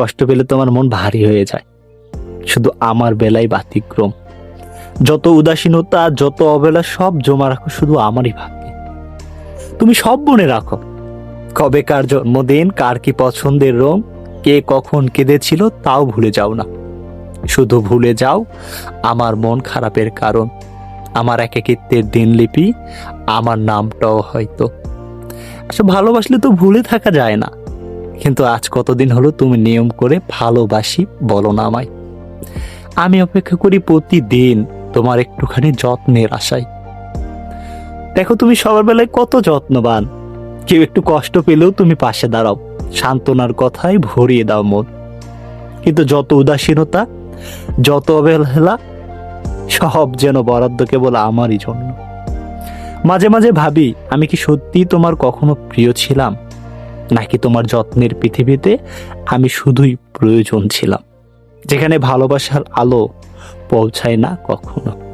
কষ্ট পেলে তোমার মন ভারী হয়ে যায়। শুধু আমার বেলায় ব্যতিক্রম। যত উদাসীনতা, যত অবেলা সব জমা রাখো শুধু আমারই ভাগ্যে। তুমি সব মনে রাখো। কবে কার জন্মদিন, কার কি পছন্দের রং, কে কখন কেঁদেছিল তাও ভুলে যাও না। শুধু ভুলে যাও আমার মন খারাপের কারণ। আমার এক একাকিত্বের দিনলিপি, আমার নামটাও হয়তো। আচ্ছা ভালোবাসলে তো ভুলে থাকা যায় না। কিন্তু আজ কতদিন হলো তুমি নিয়ম করে ভালোবাসি বলো না আমায়। আমি অপেক্ষা করি প্রতিদিন তোমার একটুখানি যত্নের আশায়। দেখো তুমি সবার বেলায় কত যত্নবান। কেউ একটু কষ্ট পেলেও তুমি পাশে দাঁড়াও, সান্ত্বনার কথায় ভরিয়ে দাও মন। কিন্তু যত উদাসীনতা, যত অবহেলা, সব যেন বরাদ্দ কেবল আমারই জন্য। মাঝে মাঝে ভাবি, আমি কি সত্যি তোমার কখনো প্রিয় ছিলাম? নাকি তোমার যত্নের পৃথিবীতে আমি শুধুই প্রয়োজন ছিলাম? যেখানে ভালোবাসার আলো পৌঁছায় না কখনো।